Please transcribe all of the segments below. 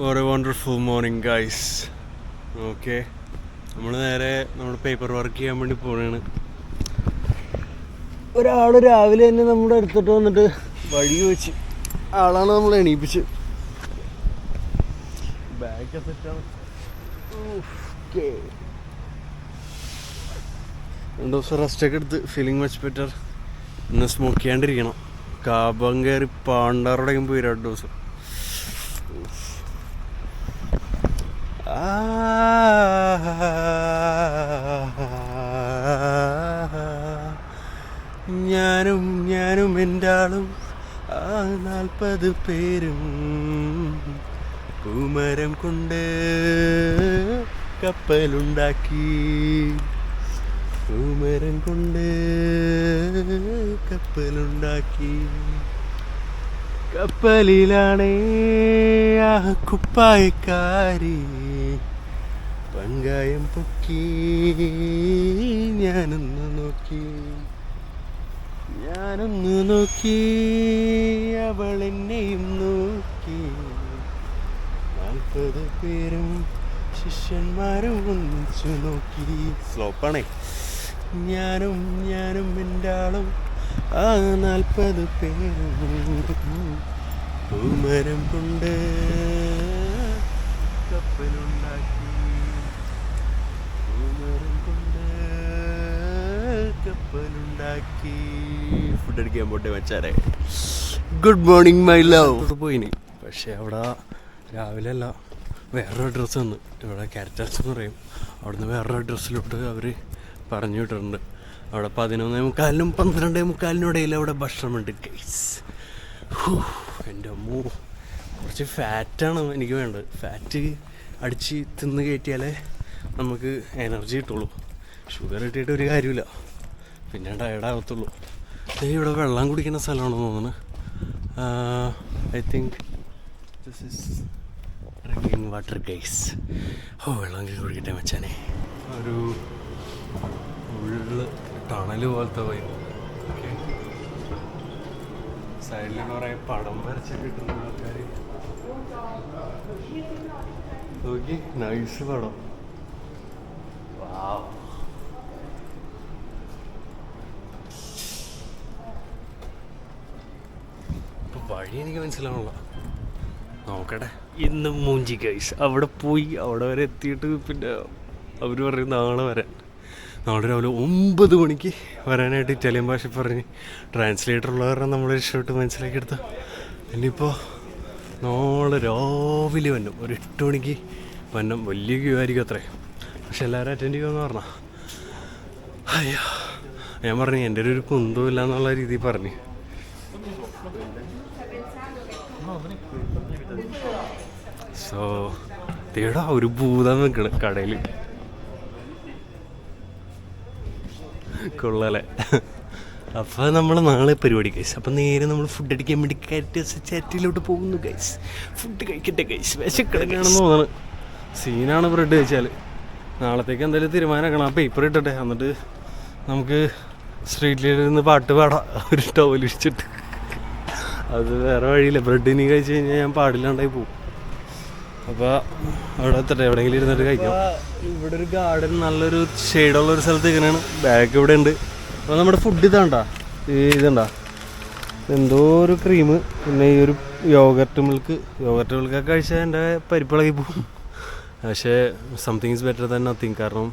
ഒരു wonderful morning guys okay നമ്മൾ നേരെ നമ്മൾ പേപ്പർ വർക്ക് ചെയ്യാൻ വേണ്ടി പോവുകയാണ്. ഒരാൾ രാവിലെ തന്നെ നമ്മുടെ അടുത്തിട്ട് വന്നിട്ട് വഴി വെച്ച് ആളാണ് നമ്മൾ എണീപ്പിച്ച്. ബാഗ് രണ്ട് ദിവസം റെസ്റ്റൊക്കെ എടുത്ത് ഫീലിംഗ് മച്ച് ബെറ്റർ ഇന്ന് സ്മോക്ക് ചെയ്യാണ്ടിരിക്കണം. കാബം കയറി പാണ്ടാറോടെ പോയി രണ്ട് ദിവസം. ഞാനും ഞാനും എന്റെ ആളും ആ നാൽപ്പത് പേരും പൂമരം കൊണ്ട് കപ്പലുണ്ടാക്കി. പൂമരം കൊണ്ട് കപ്പലുണ്ടാക്കി. കപ്പലിലാണേ ആ കുപ്പായക്കാരി. പങ്കായം പൊക്കി ഞാനൊന്ന് നോക്കി. ഞാനൊന്ന് നോക്കി അവൾ എന്നെയും നോക്കി. നാൽപ്പത് പേരും ശിഷ്യന്മാരും ഒന്നിച്ചു നോക്കി. സ്ലോപ്പാണേ ഞാനും ഞാനും എന്റെ ആളും ആ നാൽപ്പത് പേരും പൂമരം കൊണ്ട് കപ്പലുണ്ടാക്കി കപ്പലുണ്ടാക്കി. ഫുഡ് അടിക്കാൻ പോട്ടെ വെച്ചാരെ ഗുഡ് മോർണിംഗ് മൈ ലവ് പോയിനി. പക്ഷേ അവിടെ രാവിലെ അല്ല വേറൊരു അഡ്രസ്സ് വന്ന്. ഇവിടെ ക്യാരക്ടേഴ്സ് എന്ന് പറയും. അവിടുന്ന് വേറൊരു അഡ്രസ്സിലോട്ട് അവർ പറഞ്ഞു വിട്ടിട്ടുണ്ട്. അവിടെ പതിനൊന്നേ മുക്കാലിനും പന്ത്രണ്ടേ മുക്കാലിനും ഇടയിൽ അവിടെ ഭക്ഷണമുണ്ട് ഗൈസ് എന്റെ അമ്മൂ. കുറച്ച് ഫാറ്റാണ് എനിക്ക് വേണ്ടത്. ഫാറ്റ് അടിച്ച് തിന്ന് കയറ്റിയാലേ നമുക്ക് എനർജി കിട്ടുള്ളൂ. ഷുഗർ ഇട്ടിട്ട് ഒരു കാര്യമില്ല. പിന്നെ ഡയഡാകത്തുള്ളൂ ദേ ഇവിടെ വെള്ളം കുടിക്കുന്ന സ്ഥലമാണെന്ന് തോന്നുന്നു. I think this is drinking water guys ഓ വെള്ളം കുടിക്കട്ടെ മച്ചാനെ. ഒരു ഉള്ളു ടണൽ പോലത്തെ പോയി സൈഡിൽ കുറെ പടം വരച്ച് കിട്ടുന്ന ആൾക്കാർ നോക്കി നൈസ് പടം. വാവ് ഇപ്പൊ വഴി എനിക്ക് മനസ്സിലാവണല്ലോ നോക്കട്ടെ. ഇന്ന് മൂഞ്ചി ഗൈസ് അവിടെ പോയി അവിടെ വരെ എത്തിയിട്ട് പിന്നെ അവർ പറയും നാളെ വരാൻ. നാളെ രാവിലെ ഒമ്പത് മണിക്ക് വരാനായിട്ട് ഇറ്റാലിയൻ ഭാഷ പറഞ്ഞ് ട്രാൻസ്ലേറ്റർ ഉള്ള കാരണം നമ്മൾ രക്ഷപ്പെട്ട് മനസ്സിലാക്കി എടുത്ത. ഇനിയിപ്പോൾ നാളെ രാവിലെ വന്നും. ഒരു എട്ട് മണിക്ക് വന്നം. വലിയ ക്യൂ ആയിരിക്കും അത്രേ. പക്ഷെ എല്ലാവരും അറ്റൻഡ് ചെയ്യുമെന്ന് പറഞ്ഞാൽ അയ്യോ. ഞാൻ പറഞ്ഞു എന്റെ ഒരു കുന്തവും ഇല്ല എന്നുള്ള രീതിയിൽ പറഞ്ഞു. സോ തേടാ ഒരു ഭൂതം നിൽക്കണം കടയിൽ കൊള്ളാലേ. അപ്പോൾ നമ്മൾ നാളെ പരിപാടി ഗൈസ് അപ്പം നേരെ നമ്മൾ ഫുഡ് അടിക്കാൻ വേണ്ടി കയറ്റി ചാറ്റിലോട്ട് പോകുന്നു കൈസ് ഫുഡ് കഴിക്കട്ടെ കൈസ് വിശക്കിടക്കാണെന്ന് തോന്നണം. സീനാണ് ബ്രെഡ് കഴിച്ചാൽ നാളത്തേക്ക് എന്തായാലും തീരുമാനമാക്കണം ആ പേപ്പർ ഇട്ടട്ടെ. എന്നിട്ട് നമുക്ക് സ്ട്രീറ്റിലിരുന്ന് പാട്ട് പാടാം. ഒരു ടവൽ ഇടിച്ചിട്ട്. അത് വേറെ വഴിയില്ല. ബ്രെഡ് ഇനി കഴിച്ച് കഴിഞ്ഞാൽ ഞാൻ പാടില്ലാണ്ടായി പോകും അപ്പോൾ അവിടെ എത്തട്ടെ? എവിടെയെങ്കിലും ഇരുന്നിട്ട് കഴിക്കാം. ഇവിടെ ഒരു ഗാർഡൻ നല്ലൊരു ഷെയ്ഡുള്ള ഒരു സ്ഥലത്ത് ഇങ്ങനെയാണ് ബാഗ് ഇവിടെ ഉണ്ട്. അപ്പോൾ നമ്മുടെ ഫുഡ് ഇതാണ്ടാ? ഈ ഇതുണ്ടാ? എന്തോ ഒരു ക്രീം പിന്നെ ഈ ഒരു യോഗർട്ട് മിൽക്ക് യോഗർട്ട് മിൽക്കൊക്കെ കഴിച്ചാൽ എന്റെ പരിപ്പിളകി പോകും. പക്ഷേ something is better than nothing കാരണം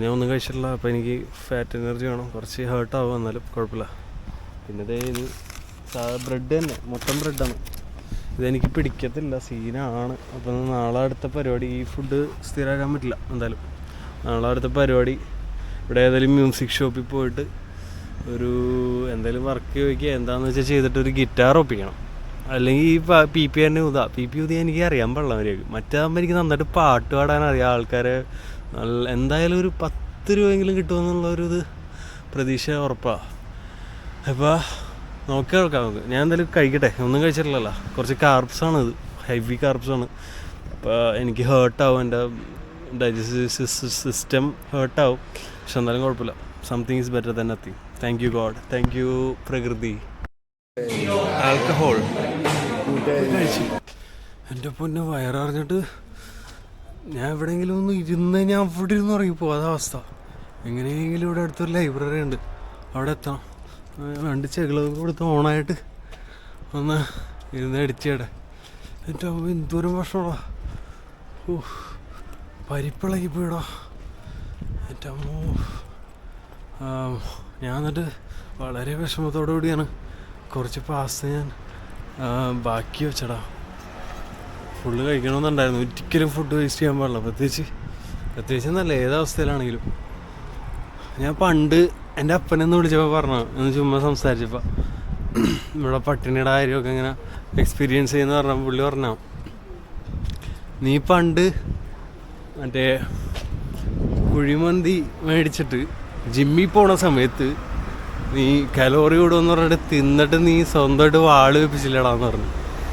ഞാൻ ഒന്നും കഴിച്ചിട്ടില്ല. അപ്പോൾ എനിക്ക് ഫാറ്റ് എനർജി വേണം. കുറച്ച് ഹേർട്ടാവും എന്നാലും കുഴപ്പമില്ല. പിന്നെ ഇത് ബ്രെഡ് തന്നെ. മൊത്തം ബ്രെഡാണ് ഇതെനിക്ക് പിടിക്കത്തില്ല സീനാണ്. അപ്പം നാളെ അടുത്ത പരിപാടി ഈ ഫുഡ് സ്ഥിരമാക്കാൻ പറ്റില്ല എന്തായാലും. നാളെ അടുത്ത പരിപാടി. ഇവിടെ ഏതെങ്കിലും മ്യൂസിക് ഷോപ്പിൽ പോയിട്ട് ഒരു എന്തെങ്കിലും വർക്ക് ചോദിക്കുക എന്താണെന്ന് വെച്ചാൽ ചെയ്തിട്ട് ഒരു ഗിറ്റാർ ഒപ്പിക്കണം. അല്ലെങ്കിൽ ഈ പി പി തന്നെ ഉതാ പി പി ഉദയ എനിക്ക് അറിയാൻ പാടില്ല മര്യാദയ്ക്ക് മറ്റാകുമ്പോൾ എനിക്ക് നന്നായിട്ട് പാട്ട് പാടാൻ അറിയാം. ആൾക്കാരെ നല്ല എന്തായാലും ഒരു പത്ത് രൂപയെങ്കിലും കിട്ടുമെന്നുള്ളൊരു ഇത് പ്രതീക്ഷ ഉറപ്പാണ് അപ്പോൾ നോക്കി നോക്കാം നമുക്ക്. ഞാൻ എന്തായാലും കഴിക്കട്ടെ. ഒന്നും കഴിച്ചിട്ടില്ലല്ലോ. കുറച്ച് കാർബ്സാണ് ഇത്. ഹെവി കാർബ്സാണ് അപ്പോൾ എനിക്ക് ഹേർട്ടാവും എന്റെ ഡൈജസ്റ്റീവ് സിസ്റ്റം ഹേർട്ടാവും പക്ഷെ എന്തായാലും കുഴപ്പമില്ല. Something is better than nothing thank you God thank you പ്രകൃതി. ആൽക്കഹോൾ എന്റെ പൊന്നെ വയററിഞ്ഞിട്ട് ഞാൻ എവിടെയെങ്കിലും ഒന്ന് ഇരുന്ന് ഞാൻ അവിടെ ഇരുന്ന് ഇറങ്ങിപ്പോ അതാ അവസ്ഥ. എങ്ങനെയെങ്കിലും ഇവിടെ അടുത്തൊരു ലൈബ്രറി ഉണ്ട്. അവിടെ എത്തണം. രണ്ട് ചെകളൊക്കെ കൊടുത്ത് ഓണായിട്ട് ഒന്ന് ഇരുന്ന് അടിച്ചേടെ എന്റെ അമ്മ എന്തോരം ഭക്ഷണമാ ഓ പരിപ്പിളകി പോയിടാ. എന്റെ അമ്മോ ഞാൻ എന്നിട്ട് വളരെ വിഷമത്തോടു കൂടിയാണ്. കുറച്ച് പാസ്ത ഞാൻ ബാക്കി വെച്ചടാ. ഫുള്ള് കഴിക്കണമെന്നുണ്ടായിരുന്നു. ഒരിക്കലും ഫുഡ് വേസ്റ്റ് ചെയ്യാൻ പാടില്ല. പ്രത്യേകിച്ച് പ്രത്യേകിച്ച് നല്ല ഏതവസ്ഥയിലാണെങ്കിലും ഞാൻ പണ്ട് എന്റെ അപ്പനെന്ന് വിളിച്ചപ്പോൾ പറഞ്ഞു എന്ന് ചുമ്മാ സംസാരിച്ചപ്പോൾ ഇവിടെ പട്ടിണിയുടെ കാര്യമൊക്കെ ഇങ്ങനെ എക്സ്പീരിയൻസ് ചെയ്യുന്ന പറഞ്ഞ പുള്ളി പറഞ്ഞ നീ പണ്ട് മറ്റേ കുഴിമന്തി മേടിച്ചിട്ട് ജിമ്മിൽ പോണ സമയത്ത് നീ കലോറി കൂടുമെന്ന് പറഞ്ഞിട്ട് തിന്നിട്ട് നീ സ്വന്തമായിട്ട് വാൾ വെപ്പിച്ചില്ലടാന്ന് പറഞ്ഞു.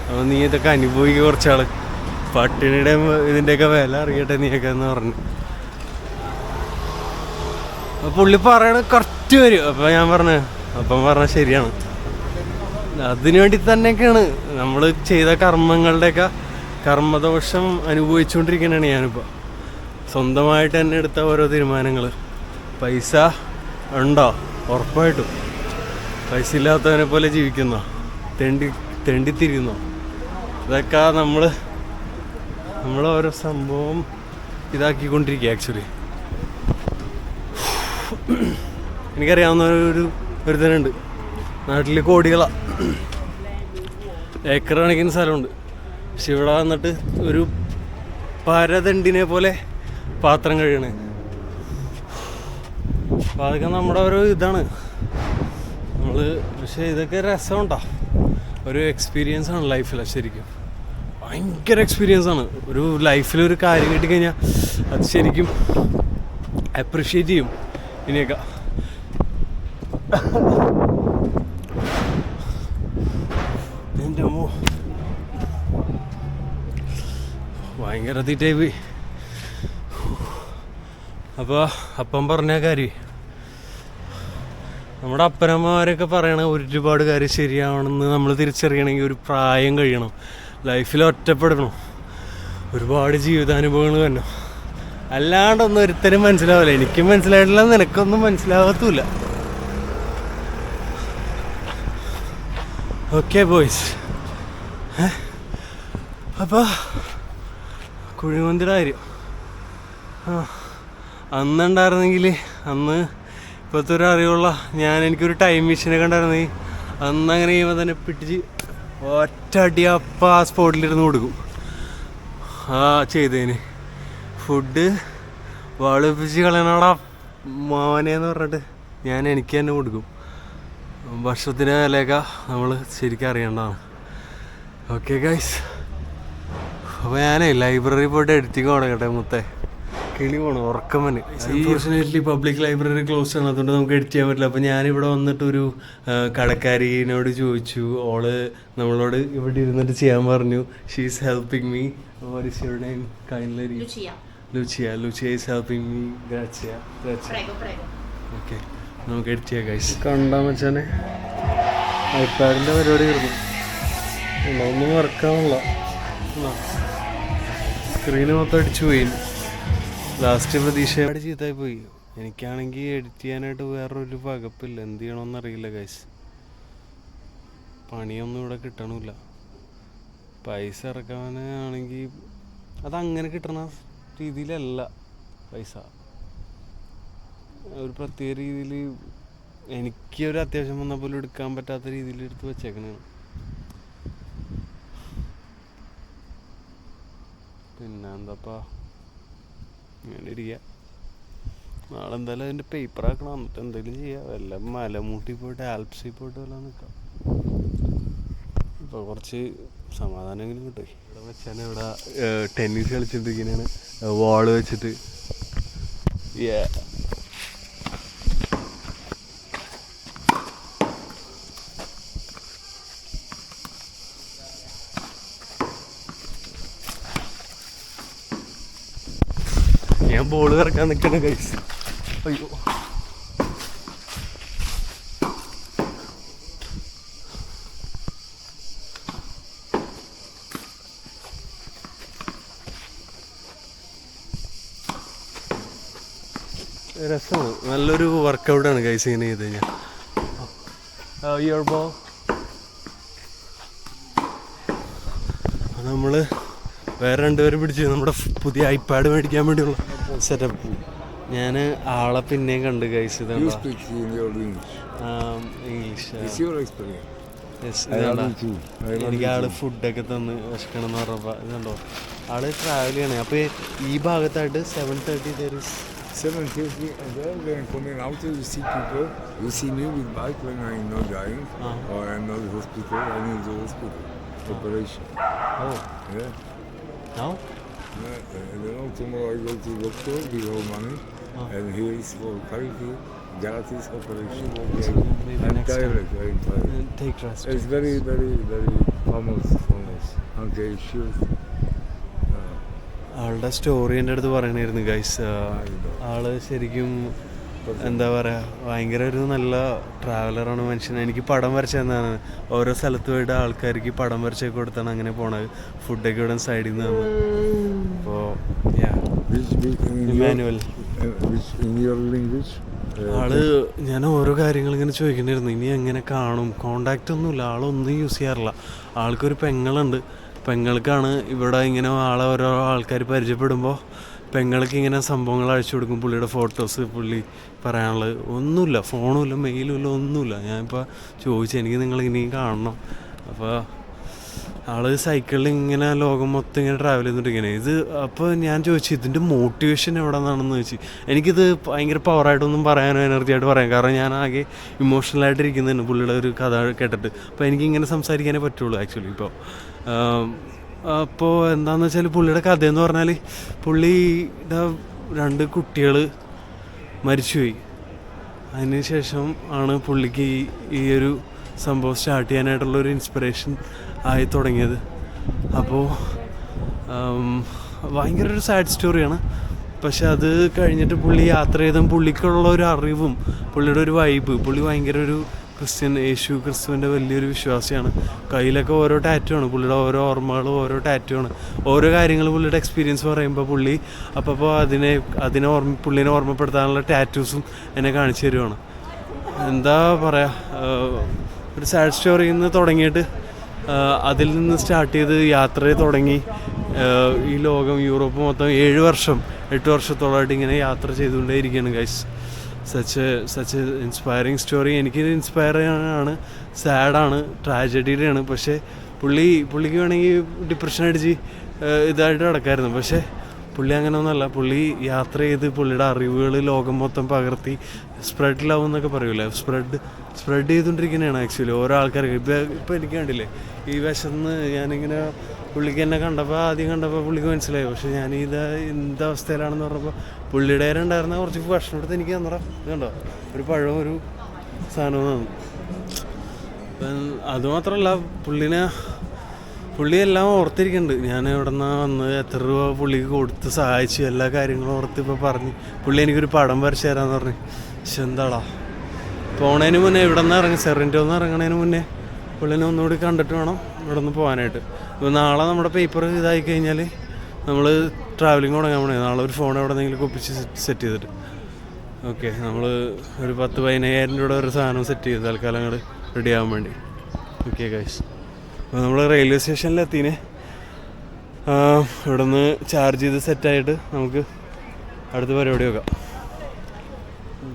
അപ്പോൾ നീ ഇതൊക്കെ അനുഭവിക്കുക കുറച്ചാൾ പട്ടിണിയുടെ ഇതിന്റെയൊക്കെ വില അറിയട്ടെ നീയൊക്കെ എന്ന് പറഞ്ഞു. അപ്പോൾ പുള്ളി പറയണ കറക്റ്റ് വരും. അപ്പോൾ ഞാൻ പറഞ്ഞു അപ്പം പറഞ്ഞ ശരിയാണ്. അതിനു വേണ്ടി തന്നെയൊക്കെയാണ് നമ്മൾ ചെയ്ത കർമ്മങ്ങളുടെയൊക്കെ കർമ്മദോഷം അനുഭവിച്ചുകൊണ്ടിരിക്കുന്നതാണ് ഞാനിപ്പോൾ സ്വന്തമായിട്ട് തന്നെ എടുത്ത ഓരോ തീരുമാനങ്ങൾ പൈസ ഉണ്ടോ? ഉറപ്പായിട്ടും. പൈസ ഇല്ലാത്തവനെ പോലെ ജീവിക്കുന്നോ? തെണ്ടി തെണ്ടിത്തിരിക്കുന്നോ? ഇതൊക്കെ നമ്മൾ ഓരോ സംഭവം ഇതാക്കിക്കൊണ്ടിരിക്കുക ആക്ച്വലി എനിക്കറിയാവുന്ന ഒരു ഒരുത്തനുണ്ട്. നാട്ടിൽ കോടികളാണ് ഏക്കർ കണക്കിന് സ്ഥലമുണ്ട്. പക്ഷെ ഇവിടെ വന്നിട്ട് ഒരു പരതണ്ടിനെ പോലെ പാത്രം കഴിയണേ അപ്പം അതൊക്കെ നമ്മുടെ ഒരു ഇതാണ്. നമ്മൾ പക്ഷേ ഇതൊക്കെ രസമുണ്ടോ. ഒരു എക്സ്പീരിയൻസ് ആണ് ലൈഫിൽ ശരിക്കും. ഭയങ്കര എക്സ്പീരിയൻസ് ആണ്. ഒരു ലൈഫിൽ ഒരു കാര്യം കിട്ടിക്കഴിഞ്ഞാൽ അത് ശരിക്കും അപ്രിഷ്യേറ്റ് ചെയ്യും. ഇനിയൊക്കെ. എന്റെ അമ്മോ ഭയങ്കര തീറ്റായി പോയി. അപ്പോൾ അപ്പം പറഞ്ഞ കാര്യം. നമ്മുടെ അപ്പനമ്മമാരൊക്കെ പറയണ ഒരുപാട് കാര്യം ശരിയാവണമെന്ന് നമ്മൾ തിരിച്ചറിയണമെങ്കിൽ ഒരു പ്രായം കഴിയണം. ലൈഫിൽ ഒറ്റപ്പെടണം. ഒരുപാട് ജീവിതാനുഭവങ്ങൾ തന്നെ അല്ലാണ്ടൊന്നും ഒരുത്തരും മനസ്സിലാവില്ല. എനിക്കും മനസ്സിലായിട്ടില്ല നിനക്കൊന്നും മനസ്സിലാവത്തൂല ഓക്കെ ബോയ്സ് അപ്പോൾ കുഴിമന്തിയുടെ കാര്യം. ആ അന്നുണ്ടായിരുന്നെങ്കിൽ അന്ന് ഇപ്പോഴത്തെ ഒരു അറിവുള്ള ഞാൻ എനിക്കൊരു ടൈം മെഷീനൊക്കെ ഉണ്ടായിരുന്നെങ്കിൽ അന്ന് അങ്ങനെ ചെയ്യുമ്പോൾ തന്നെ പിടിച്ച് ഒറ്റ അടി അപ്പം ആ സ്പോട്ടിലിരുന്ന് കൊടുക്കും. ആ ചെയ്തതിന് ഫുഡ്. വളിപ്പിച്ച് കളയണടാ മോനെന്ന് പറഞ്ഞിട്ട്. ഞാൻ എനിക്ക് തന്നെ കൊടുക്കും. ഭക്ഷണത്തിന്റെ വിലയൊക്കെ നമ്മൾ ശരിക്കും അറിയേണ്ടതാണ്. ഓക്കെ ഗൈസ് അപ്പോൾ ഞാനേ ലൈബ്രറി പോയിട്ട് എഡിറ്റിംഗ് തുടങ്ങട്ടെ മുത്തേ. കിളി പോണു ഉറക്കം തന്നെ അൺഫോർച്ചുനേറ്റ്ലി പബ്ലിക് ലൈബ്രറി ക്ലോസ് ആണ്. അതുകൊണ്ട് നമുക്ക് എഡിറ്റ് ചെയ്യാൻ പറ്റില്ല. അപ്പോൾ ഞാനിവിടെ വന്നിട്ടൊരു കടക്കാരിനോട് ചോദിച്ചു. ഓൾ നമ്മളോട് ഇവിടെ ഇരുന്നിട്ട് ചെയ്യാൻ പറഞ്ഞു. She's helping me what is your name kindly Lucia, Lucia is helping me. Grazie. Grazie. prego, prego. Okay നമുക്ക് എഡിറ്റ് ചെയ്യാം ഗൈസ് കണ്ടാ മച്ചാനെ ഐപാഡിന്റെ പരിപാടി വരുന്നു ഒന്നും വർക്കാവണില്ല സ്ക്രീന് മൊത്തം അടിച്ചു പോയി. ലാസ്റ്റ് പ്രതീക്ഷ. ചീത്തായി പോയി. എനിക്കാണെങ്കിൽ എഡിറ്റ് ചെയ്യാനായിട്ട് വേറൊരു പകപ്പില്ല എന്ത് ചെയ്യണമെന്ന് അറിയില്ല ഗൈസ് പണിയൊന്നും ഇവിടെ കിട്ടണില്ല. പൈസ ഇറക്കാനാണെങ്കിൽ അതങ്ങനെ കിട്ടണ രീതിയിലല്ല പൈസ. ഒരു പ്രത്യേക രീതിയിൽ എനിക്ക് ഒരു അത്യാവശ്യം വന്ന പോലും എടുക്കാൻ പറ്റാത്ത രീതിയിൽ എടുത്ത് വെച്ചേക്കണേ. പിന്നെ എന്താപ്പാ ഇങ്ങനെ ഇരിക്കുക നാളെ എന്തായാലും അതിന്റെ പേപ്പർ ആക്കണം. എന്നിട്ട് എന്തെങ്കിലും ചെയ്യാം. വല്ല മലമൂട്ടി പോയിട്ട് ആൽപ്സിൽ പോയിട്ട് വല്ല നിൽക്കാം ഇപ്പോൾ കുറച്ച് സമാധാനമെങ്കിലും കിട്ടും. ഇവിടെ ഇവിടെ ടെന്നീസ് കളിച്ചിട്ടിരിക്കുന്നതാണ് വാൾ വെച്ചിട്ട്. ഞാൻ ബോൾ ഇറക്കാൻ നിൽക്കണ കഴിച്ചു അയ്യോ. രസമാണ് നല്ലൊരു വർക്കൗട്ടാണ് കൈസ് ഇങ്ങനെ ചെയ്ത് കഴിഞ്ഞാൽ നമ്മൾ നമ്മൾ വേറെ രണ്ടുപേരും പിടിച്ച് നമ്മുടെ പുതിയ ഐപാഡ് മേടിക്കാൻ വേണ്ടിയുള്ള സെറ്റപ്പ് ഞാൻ ആളെ പിന്നെയും കണ്ട് കൈസ് ഇംഗ്ലീഷ് എനിക്ക് ആൾ ഫുഡൊക്കെ തന്ന് വിശക്കണം എന്ന് പറഞ്ഞപ്പോൾ ഇതുണ്ടോ? ആൾ ട്രാവൽ ചെയ്യണേ. അപ്പോൾ ഈ ഭാഗത്തായിട്ട് seven thirty there's 7.50 and then when coming out you see people, you see me with bike when I'm not dying Uh-huh. or I'm not hospital, I need the hospital. Operation. Oh Yeah. No yeah. And then tomorrow I go to doctor, give her money, Uh. and here is for charity, gratis operation. maybe I'm next tired, I'm tired. Take rest It's very, very, very famous, famous. Okay, sure. Uh, ആളുടെ story എൻ്റെ അടുത്ത് പറയണായിരുന്നു guys ആൾ ശരിക്കും എന്താ പറയുക ഭയങ്കര ഒരു നല്ല ട്രാവലറാണ് മനുഷ്യൻ. എനിക്ക് പടം വരച്ച തന്നാണ് ഓരോ സ്ഥലത്ത് പോയിട്ട് ആൾക്കാർക്ക് പടം വരച്ചൊക്കെ കൊടുത്താണ് അങ്ങനെ പോണത്. ഫുഡൊക്കെ ഇവിടെ സൈഡിൽ നിന്ന് തന്നു അപ്പോൾ ഇമാനുവൽ language? Uh, ആൾ ഞാൻ ഓരോ കാര്യങ്ങൾ ഇങ്ങനെ ചോദിക്കണ്ടായിരുന്നു ഇനി എങ്ങനെ കാണും? കോണ്ടാക്റ്റ് ഒന്നുമില്ല. ആളൊന്നും യൂസ് ചെയ്യാറില്ല. ആൾക്കൊരു പെങ്ങളുണ്ട്. പെങ്ങൾക്കാണ് ഇവിടെ ഇങ്ങനെ ആളെ ഓരോ ആൾക്കാർ പരിചയപ്പെടുമ്പോൾ പെങ്ങൾക്ക് ഇങ്ങനെ സംഭവങ്ങൾ അയച്ചു കൊടുക്കും. പുള്ളിയുടെ ഫോട്ടോസ് പുള്ളി പറയാനുള്ളത് ഒന്നുമില്ല ഫോണും ഇല്ല മെയിലും ഇല്ല ഒന്നുമില്ല. ഞാനിപ്പോൾ ചോദിച്ചു എനിക്ക് നിങ്ങൾ ഇനിയും കാണണം. അപ്പോൾ ആൾ സൈക്കിളിൽ ഇങ്ങനെ ലോകം മൊത്തം ഇങ്ങനെ ട്രാവൽ ചെയ്തിട്ട് ഇങ്ങനെ. ഇത് അപ്പോൾ ഞാൻ ചോദിച്ചു ഇതിന്റെ മോട്ടിവേഷൻ എവിടെ നിന്നാണെന്ന് ചോദിച്ചു. എനിക്കിത് ഭയങ്കര പവറായിട്ടൊന്നും പറയാനോ എനർജി ആയിട്ട് പറയാം കാരണം ഞാൻ ആകെ ഇമോഷണലായിട്ട് ഇരിക്കുന്നതാണ് പുള്ളിയുടെ ഒരു കഥ കേട്ടിട്ട്. അപ്പോൾ എനിക്കിങ്ങനെ സംസാരിക്കാനേ പറ്റുള്ളൂ ആക്ച്വലി ഇപ്പോൾ അപ്പോൾ എന്താണെന്ന് വെച്ചാൽ പുള്ളിയുടെ എന്ന് പറഞ്ഞാൽ പുള്ളിയുടെ രണ്ട് കുട്ടികൾ മരിച്ചുപോയി. അതിനുശേഷം ആണ് പുള്ളിക്ക് ഈ- ഒരു സംഭവം സ്റ്റാർട്ട് ചെയ്യാനായിട്ടുള്ള ഒരു ഇൻസ്പിറേഷൻ ആയി തുടങ്ങിയത്. അപ്പോൾ ഭയങ്കര ഒരു സാഡ് സ്റ്റോറിയാണ് പക്ഷെ അത് കഴിഞ്ഞിട്ട് പുള്ളി യാത്ര ചെയ്തും പുള്ളിക്കുള്ള ഒരു അറിവും പുള്ളിയുടെ ഒരു വൈബ് പുള്ളി ഭയങ്കര ഒരു ക്രിസ്ത്യൻ യേശു ക്രിസ്തുവിന്റെ വലിയൊരു വിശ്വാസിയാണ്. കയ്യിലൊക്കെ ഓരോ ടാറ്റു ആണ്. പുള്ളിയുടെ ഓരോ ഓർമ്മകളും ഓരോ ടാറ്റു ആണ്. ഓരോ കാര്യങ്ങൾ പുള്ളിയുടെ എക്സ്പീരിയൻസ് പറയുമ്പോൾ പുള്ളി അപ്പോൾ അതിനെ അതിനെ ഓർമ്മ പുള്ളിനെ ഓർമ്മപ്പെടുത്താനുള്ള ടാറ്റൂസും എന്നെ കാണിച്ചു തരുവാണ്. എന്താ പറയുക ഒരു സാഡ് സ്റ്റോറിയിൽ നിന്ന് തുടങ്ങിയിട്ട് അതിൽ നിന്ന് സ്റ്റാർട്ട് ചെയ്ത് യാത്ര തുടങ്ങി ഈ ലോകം യൂറോപ്പ് മൊത്തം ഏഴ് വർഷം എട്ട് വർഷത്തോളമായിട്ട് ഇങ്ങനെ യാത്ര ചെയ്തുകൊണ്ടേയിരിക്കുകയാണ് guys such such inspiring story എനിക്ക് ഇൻസ്പയർ ആണ് സാഡാണ് ട്രാജഡിയുടെയാണ് പക്ഷേ പുള്ളി പുള്ളിക്ക് വേണമെങ്കിൽ ഡിപ്രഷൻ അടിച്ച് ഇതായിട്ട് നടക്കായിരുന്നു. പക്ഷേ പുള്ളി അങ്ങനെ ഒന്നല്ല പുള്ളി യാത്ര ചെയ്ത് പുള്ളിയുടെ അറിവുകൾ ലോകം മൊത്തം പകർത്തി സ്പ്രെഡ് എന്നൊക്കെ പറയൂലേ? സ്പ്രെഡ് സ്പ്രെഡ് ചെയ്തുകൊണ്ടിരിക്കുന്നതാണ് ആക്ച്വലി ഓരോ ആൾക്കാർക്ക്. ഇപ്പം ഇപ്പം എനിക്ക് കണ്ടില്ലേ? ഈ വശന്ന് ഞാനിങ്ങനെ പുള്ളിക്ക് എന്നെ കണ്ടപ്പോൾ ആദ്യം കണ്ടപ്പോൾ പുള്ളിക്ക് മനസ്സിലായി. പക്ഷേ ഞാൻ ഇത് എന്ത് അവസ്ഥയിലാണെന്ന് പറഞ്ഞപ്പോൾ പുള്ളിയുടെ ഉണ്ടായിരുന്ന കുറച്ച് ഭക്ഷണം എടുത്ത് എനിക്ക് തന്നറ ഇതുണ്ടോ ഒരു പഴം ഒരു സാധനവും തന്നു. അപ്പം അതുമാത്രമല്ല പുള്ളിനെ പുള്ളി എല്ലാം ഓർത്തിരിക്കുന്നുണ്ട്. ഞാൻ എവിടെ നിന്നാ വന്നത് എത്ര രൂപ പുള്ളിക്ക് കൊടുത്ത് സഹായിച്ചു എല്ലാ കാര്യങ്ങളും ഓർത്ത് ഇപ്പോൾ പറഞ്ഞ് പുള്ളി എനിക്കൊരു പടം വരച്ച് തരാമെന്ന് പറഞ്ഞു. പക്ഷെ എന്താടാ? പോണതിന് മുന്നേ ഇവിടെ നിന്ന് ഇറങ്ങി സെറിന്റെ ഒന്ന് ഇറങ്ങണതിന് മുന്നേ പുള്ളിനെ ഒന്നുകൂടി കണ്ടിട്ട് വേണം ഇവിടെ നിന്ന് പോകാനായിട്ട് നാളെ നമ്മുടെ പേപ്പർ ഇതായി കഴിഞ്ഞാൽ നമ്മൾ ട്രാവലിംഗ് തുടങ്ങാൻ പോണേ. നാളെ ഒരു ഫോൺ എവിടെ നിന്നെങ്കിലും ഒപ്പിച്ച് സെറ്റ് ചെയ്തിട്ട്. ഓക്കെ നമ്മൾ ഒരു പത്ത് പതിനയ്യായിരം രൂപയുടെ ഒരു സാധനം സെറ്റ് ചെയ്ത്. തൽക്കാലം അങ്ങോട്ട് റെഡി ആവാൻ വേണ്ടി. ഓക്കെ കാശ് അപ്പോൾ നമ്മൾ റെയിൽവേ സ്റ്റേഷനിലെത്തീനെ ഇവിടെ നിന്ന് ചാർജ് ചെയ്ത് സെറ്റായിട്ട് നമുക്ക് അടുത്ത പരിപാടി വെക്കാം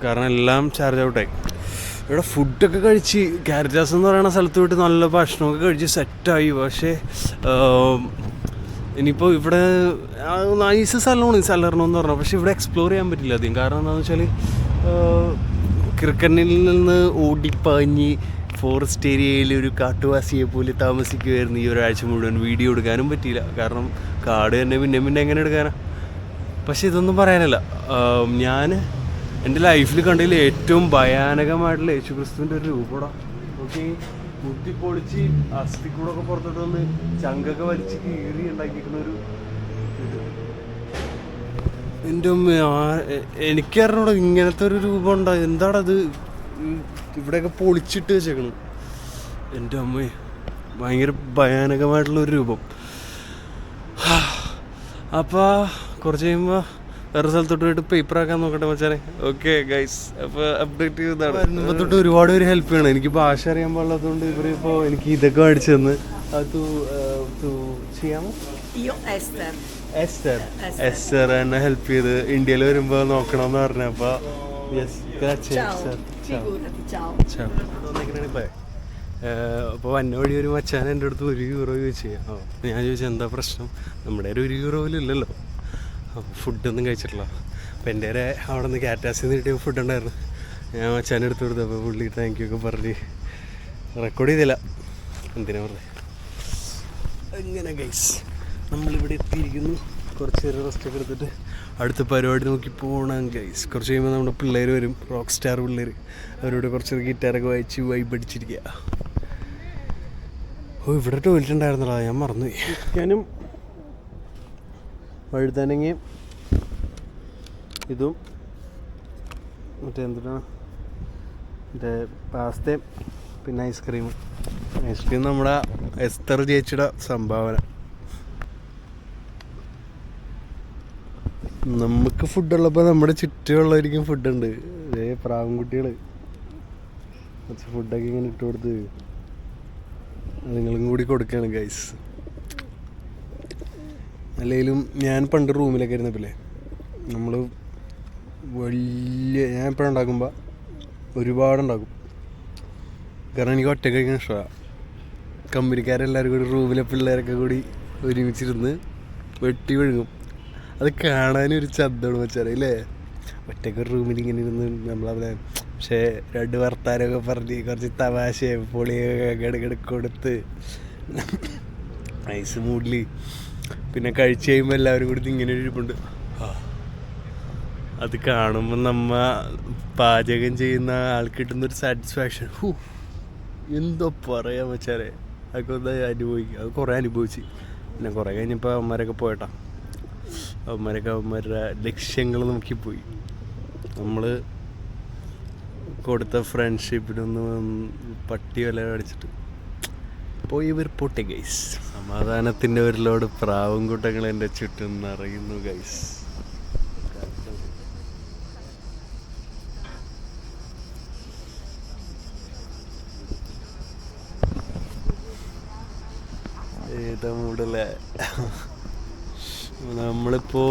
കാരണം എല്ലാം ചാർജ് ഔട്ടായി ഇവിടെ ഫുഡൊക്കെ കഴിച്ച് കാരറ്റാസ് എന്ന് പറയുന്ന സ്ഥലത്ത് പോയിട്ട് നല്ല ഭക്ഷണമൊക്കെ കഴിച്ച് സെറ്റായി പക്ഷേ ഇനിയിപ്പോൾ ഇവിടെ നൈസ് സ്ഥലമാണ് ഈ എന്ന് പറഞ്ഞാൽ പക്ഷേ ഇവിടെ എക്സ്പ്ലോർ ചെയ്യാൻ പറ്റില്ല അധികം. കാരണം എന്താണെന്ന് വെച്ചാൽ ക്രിക്കറ്റിൽ നിന്ന് ഓടിപ്പാഞ്ഞ് ഫോറസ്റ്റ് ഏരിയയിൽ ഒരു കാട്ടുവാസിയെ പോലെ താമസിക്കുമായിരുന്നു ഈ ഒരാഴ്ച മുഴുവൻ വീഡിയോ എടുക്കാനും പറ്റിയില്ല. കാരണം കാട് തന്നെ പിന്നെ പിന്നെ എങ്ങനെ എടുക്കാനാ? പക്ഷേ ഇതൊന്നും പറയാനല്ല. ഞാൻ എന്റെ ലൈഫിൽ കണ്ടതിൽ ഏറ്റവും ഭയാനകമായിട്ടുള്ള യേശുക്രിസ്തുവിന്റെ ഒരു രൂപടാ നോക്കി കുത്തിപ്പൊളിച്ച് അസ്ഥി കൂടെ ഒക്കെ പുറത്തോട്ട് വന്ന് ചങ്കൊക്കെ വലിച്ച് കീറി ഉണ്ടാക്കിയിരിക്കുന്ന ഒരു ഇത്. എന്റെ എനിക്ക് എനിക്കറിഞ്ഞൂടാ ഇങ്ങനത്തെ ഒരു രൂപം ഉണ്ടാ? എന്താണത്? ഇവിടെയൊക്കെ പൊളിച്ചിട്ട് വെച്ചേക്കണ്. എന്റെ അമ്മയെ ഭയങ്കര ഭയാനകമായിട്ടുള്ള ഒരു രൂപം അപ്പോൾ കുറച്ച് കഴിയുമ്പോൾ വേറെ സ്ഥലത്തോട്ട് പോയിട്ട് പേപ്പർ ആക്കാൻ നോക്കട്ടെ മച്ചാനെ. ഓക്കെ ഗൈസ് അപ്പോൾ അപ്ഡേറ്റ് ചെയ്തതാണ്. വരുമ്പോൾ തൊട്ട് ഒരുപാട് പേര് ഹെൽപ്പ് ചെയ്യണം. എനിക്ക് ഭാഷ അറിയാൻ പാടില്ലാത്തതുകൊണ്ട് ഇവർ ഇപ്പോൾ എനിക്ക് ഇതൊക്കെ മേടിച്ചു തന്ന്. അത് ചെയ്യാമോ? Io Esther. Esther Esther. Esther എന്നെ ഹെൽപ്പ് ചെയ്ത് ഇന്ത്യയിൽ വരുമ്പോ നോക്കണം എന്ന് പറഞ്ഞപ്പോൾ യെസ് ciao. അപ്പോൾ വന്ന വഴി ഒരു മച്ചാൻ എന്റെ അടുത്ത് ഒരു യൂറോ ചോദിച്ചു. ഞാൻ ചോദിച്ചു എന്താ പ്രശ്നം? നമ്മുടെ ഒരു യൂറോയിലില്ലല്ലോ ഇല്ലല്ലോ. ഫുഡൊന്നും കഴിച്ചിട്ടില്ല. അപ്പോൾ എന്റെ വരെ അവിടെ നിന്ന് കാറ്റാസിൽ നിന്ന് കിട്ടിയ ഫുഡ് ഉണ്ടായിരുന്നു ഞാൻ മച്ചാൻ എടുത്ത് കൊടുത്തു. അപ്പോൾ പുള്ളി താങ്ക് യു ഒക്കെ പറഞ്ഞ് റെക്കോർഡ് ചെയ്തില്ല. എന്തിനാ പറഞ്ഞത് അങ്ങനെ ഗൈസ് നമ്മളിവിടെ എത്തിയിരിക്കുന്നു. കുറച്ച് നേരം റെസ്റ്റ് ഒക്കെ എടുത്തിട്ട് അടുത്ത പരിപാടി നോക്കി പോകണം ഗൈസ് കുറച്ച് കഴിയുമ്പോൾ നമ്മുടെ പിള്ളേർ വരും. റോക്ക് സ്റ്റാർ പിള്ളേർ അവരോട് കുറച്ച് ഗിറ്റാറൊക്കെ വായിച്ച് വൈബ് അടിച്ചിരിക്കുക ഓ ഇവിടെ ടോയ്ലറ്റ് ഉണ്ടായിരുന്നല്ലോ ഞാൻ മറന്നുപോയി. ഞാനും വഴുതാനെങ്കിൽ ഇതും മറ്റേ എന്തിനാ മറ്റേ പാസ്തയും പിന്നെ ഐസ്ക്രീമും. ഐസ്ക്രീം നമ്മുടെ എസ്തർ ചേച്ചിയുടെ സംഭാവന. നമുക്ക് ഫുഡുള്ളപ്പോൾ നമ്മുടെ ചുറ്റുമുള്ളവർക്കും ഫുഡുണ്ട്. ഏ പ്രാവൻകുട്ടികൾ കുറച്ച് ഫുഡൊക്കെ ഇങ്ങനെ ഇട്ട് കൊടുത്ത് നിങ്ങളും കൂടി കൊടുക്കുകയാണ് ഗൈസ് അല്ലെങ്കിലും ഞാൻ പണ്ട് റൂമിലൊക്കെ ഇരുന്നപ്പില്ലേ നമ്മൾ വലിയ ഞാൻ എപ്പോഴും ഉണ്ടാക്കുമ്പോൾ ഒരുപാടുണ്ടാക്കും. കാരണം എനിക്ക് ഒറ്റ കഴിക്കാൻ ഇഷ്ടമാണ് കമ്പനിക്കാരെല്ലാവരും കൂടി റൂമിലെ പിള്ളേരൊക്കെ കൂടി ഒരുമിച്ചിരുന്ന് വെട്ടി വിഴുങ്ങും. അത് കാണാനൊരു ചന്തമാണ് വെച്ചാൽ അല്ലേ? ഒറ്റയ്ക്ക് ഒരു റൂമിൽ ഇങ്ങനെ ഇരുന്ന് നമ്മളവിടെ പക്ഷേ രണ്ട് വർത്താനമൊക്കെ പറഞ്ഞ് കുറച്ച് തമാശയും പൊളിയൊക്കെ കൊടുത്ത് ഐസ് മൂഡിൽ പിന്നെ കഴിച്ചു കഴിയുമ്പോൾ എല്ലാവരും കൂടി ഇങ്ങനെ ഇരിപ്പുണ്ട്. അത് കാണുമ്പോൾ നമ്മ പാചകം ചെയ്യുന്ന ആൾക്ക് കിട്ടുന്നൊരു സാറ്റിസ്ഫാക്ഷൻ ഹൂ. എന്തോ പറയാൻ വെച്ചാലേ. അതൊക്കെ ഒന്ന് അനുഭവിക്കും. അത് കുറേ അനുഭവിച്ച്. പിന്നെ കുറേ കഴിഞ്ഞപ്പോൾ അവന്മാരൊക്കെ പോയിട്ടാ. അവന്മാരൊക്കെ അവന്മാരുടെ ലക്ഷ്യങ്ങൾ നോക്കിപ്പോയി നമ്മൾ കൊടുത്ത ഫ്രണ്ട്ഷിപ്പിനൊന്നും പട്ടി വല്ല അടിച്ചിട്ട് പോയി ഇവർ പൊട്ടി ഗൈസ് സമാധാനത്തിന്റെ ഒരു ലോഡ് പ്രാവും കൂട്ടങ്ങൾ എന്റെ ചുറ്റും നിറയുന്നു ഗൈസ് മൂടല്ലേ നമ്മളിപ്പോൾ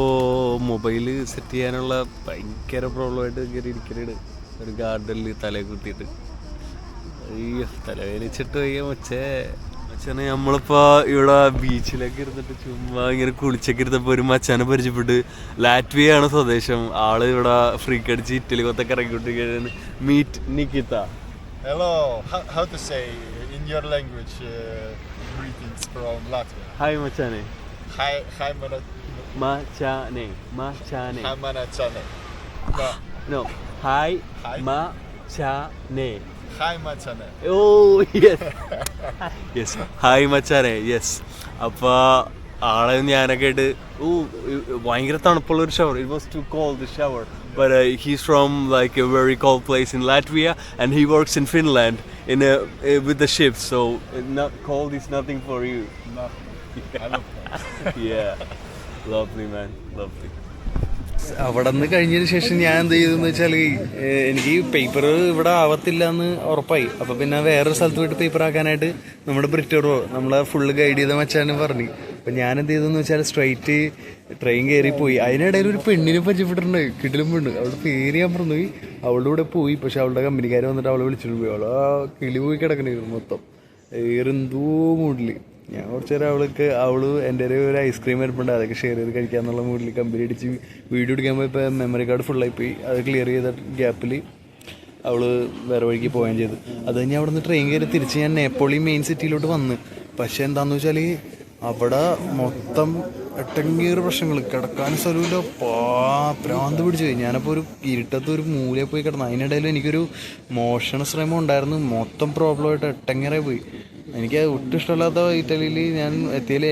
മൊബൈൽ സെറ്റ് ചെയ്യാനുള്ള ഭയങ്കര പ്രോബ്ലം ആയിട്ട് കയറി ഇരിക്കുന്നുണ്ട് ഒരു ഗാർഡനിൽ തല കുത്തിയിട്ട്. അയ്യോ തലവേലിച്ചിട്ട് വയ്യ മച്ചേ. മച്ചാനെ നമ്മളിപ്പോ ഇവിടെ ബീച്ചിലൊക്കെ ഇരുന്നിട്ട് ചുമ്മാ ഇങ്ങനെ കുളിച്ചൊക്കെ ഇരുന്നപ്പോ ഒരു മച്ചാനെ പരിചയപ്പെട്ട്. ലാറ്റ്വിയ ആണ് സ്വദേശം. ആൾ ഇവിടെ ഫ്രീക്ക് അടിച്ച് ഇറ്റലി കൊത്തൊക്കെ ഇറങ്ങിക്കൊണ്ടിരിക്കുകയാണ് meet Nikita hello how to say in your language greetings uh, Latvia? Hi മച്ചാനെ. ഹായ് ഹായ് മച്ചാനെ മച്ചാനെ. Ma, no hi. മച്ചാനെ. Hi, machane. Oh yes yes hi മച്ചാനെ യെസ് അപ്പോൾ ആളെ ഞാനൊക്കെ ആയിട്ട് ഓ ഭയങ്കര തണുപ്പുള്ള ഒരു shower it was too cold the shower but he's from like a very cold place in Latvia and he works in Finland in with the ship so cold is nothing for you I love that. yeah. Lovely man. Lovely. അവിടെ നിന്ന് കഴിഞ്ഞതിന് ശേഷം ഞാൻ എന്ത് ചെയ്തെന്ന് വെച്ചാൽ എനിക്ക് paper ഇവിടെ ആവത്തില്ല എന്ന് ഉറപ്പായി. അപ്പോൾ പിന്നെ വേറൊരു സ്ഥലത്ത് പോയിട്ട് പേപ്പർ ആക്കാനായിട്ട് നമ്മുടെ ബ്രിറ്ററോ നമ്മളെ ഫുള്ള് ഗൈഡ് ചെയ്ത മച്ചാനും പറഞ്ഞു. അപ്പം ഞാൻ എന്ത് ചെയ്തെന്ന് വെച്ചാൽ സ്ട്രൈറ്റ് ട്രെയിൻ കയറി പോയി അതിനിടയിൽ ഒരു പെണ്ണിനെ പരിചയപ്പെട്ടിട്ടുണ്ട്. കിടിലും പെണ്ണ്. അവളുടെ പേര് ഞാൻ പറഞ്ഞുപോയി അവളുടെ കൂടെ പോയി. പക്ഷെ അവളുടെ കമ്പനിക്കാർ വന്നിട്ട് അവളെ വിളിച്ചിട്ട് പോയി. അവളെ കിളി പോയി കിടക്കണായിരുന്നു മൊത്തം. ഏറെന്തോ മൂഡിൽ ഞാൻ കുറച്ച് നേരം അവൾക്ക് അവൾ എന്റെ ഒരു ഐസ്ക്രീം വരുമ്പോണ്ട് അതൊക്കെ ഷെയർ ചെയ്ത് കഴിക്കാന്നുള്ള മൂഡിൽ കമ്പനി അടിച്ച് വീഡിയോ എടുക്കാൻ പോയപ്പോൾ മെമ്മറി കാർഡ് ഫുള്ളായി പോയി. അത് ക്ലിയർ ചെയ്ത ഗ്യാപ്പിൽ അവൾ വേറെ വഴിക്ക് പോവുകയും ചെയ്തു. അത് കഴിഞ്ഞ് അവിടെ നിന്ന് ട്രെയിൻ കയറി തിരിച്ച് ഞാൻ നേപ്പോളി മെയിൻ സിറ്റിയിലോട്ട് വന്ന്. പക്ഷേ എന്താണെന്ന് വെച്ചാൽ അവിടെ മൊത്തം എട്ടങ്ങേറ് പ്രശ്നങ്ങൾ കിടക്കാൻ സ്ഥലമില്ല പ്രാന്ത് പിടിച്ചു പോയി. ഞാനപ്പോൾ ഒരു ഇരുട്ടത്ത് ഒരു മൂലയിൽ പോയി കിടന്നു. അതിനിടയിൽ എനിക്കൊരു മോഷണ ശ്രമം ഉണ്ടായിരുന്നു. മൊത്തം പ്രോബ്ലമായിട്ട് എട്ടങ്ങേറെ പോയി. എനിക്ക് ഒട്ടും ഇഷ്ടമല്ലാത്ത ഇറ്റലിയിൽ ഞാൻ എത്തിയതിൽ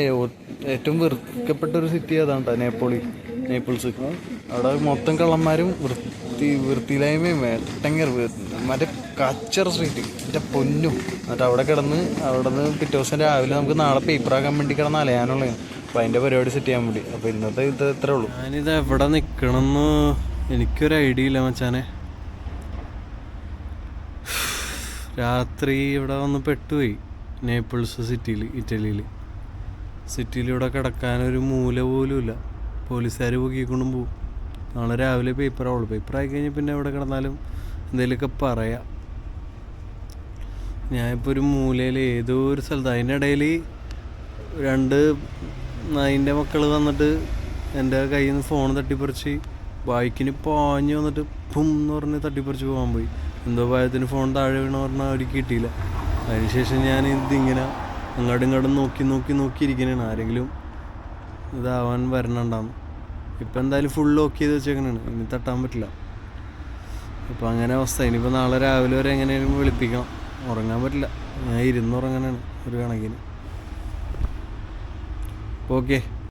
ഏറ്റവും വെറുക്കപ്പെട്ട ഒരു സിറ്റി അതാണ് കേട്ടോ നേപ്പോളി നേപ്പിൾസ് അവിടെ മൊത്തം കള്ളന്മാരും വൃത്തി വൃത്തിയില്ലായ്മയും വേട്ടങ്ങർ മറ്റേ കച്ചർ സ്ട്രീറ്റ് എന്റെ പൊന്നും. എന്നിട്ട് അവിടെ കിടന്ന് അവിടെ നിന്ന് പിറ്റേ ദിവസം രാവിലെ നമുക്ക് നാളെ പേപ്പറാക്കാൻ വേണ്ടി കിടന്ന് അലയാനുള്ളതാണ് അപ്പം അതിന്റെ പരിപാടി സെറ്റ് ചെയ്യാൻ വേണ്ടി. അപ്പോൾ ഇന്നത്തെ ഇത് ഇത്രേ ഉള്ളൂ. ഞാനിത് എവിടെ നിൽക്കണമെന്ന് എനിക്കൊരു ഐഡിയ ഇല്ല മച്ചാനെ. രാത്രി ഇവിടെ വന്ന് പെട്ടുപോയി. നേപ്പിൾസ് സിറ്റിയിൽ ഇറ്റലിയിൽ സിറ്റിയിലൂടെ കിടക്കാനൊരു മൂല പോലും ഇല്ല പോലീസുകാർ പൊക്കിക്കൊണ്ടും പോവും. നാളെ രാവിലെ പേപ്പർ ആയി കഴിഞ്ഞാൽ പിന്നെ എവിടെ കിടന്നാലും എന്തെങ്കിലുമൊക്കെ പറയാം. ഞാനിപ്പോൾ ഒരു മൂലയിൽ ഏതോ ഒരു സ്ഥലത്ത് അതിന്റെ ഇടയിൽ രണ്ട് നായിന്റെ മക്കൾ വന്നിട്ട് എന്റെ കയ്യിൽ നിന്ന് ഫോൺ തട്ടിപ്പറിച്ച് ബൈക്കിന് പാഞ്ഞ് വന്നിട്ട് പും എന്ന് പറഞ്ഞ് തട്ടിപ്പറിച്ച് പോകാൻ പോയി. എന്തോ ഭയത്തിന് ഫോൺ താഴെ വീണെന്ന് പറഞ്ഞാൽ അവർക്ക് കിട്ടിയില്ല. അതിനുശേഷം ഞാൻ ഇതിങ്ങനെ അങ്ങോട്ടും ഇങ്ങോട്ടും നോക്കി നോക്കി നോക്കി ഇരിക്കണേണ് ആരെങ്കിലും ഇതാവാൻ വരണുണ്ടാവും. ഇപ്പം എന്തായാലും ഫുൾ ലോക്ക് ചെയ്ത് വെച്ചേക്കണാണ്. ഇനി തട്ടാൻ പറ്റില്ല. അപ്പോൾ അങ്ങനെ അവസ്ഥ. ഇനിയിപ്പോൾ നാളെ രാവിലെ വരെ എങ്ങനെയും വിളിപ്പിക്കാം. ഉറങ്ങാൻ പറ്റില്ല. ഞാൻ ഇരുന്ന് ഉറങ്ങാനാണ് ഒരു കണക്കിന്. ഓക്കെ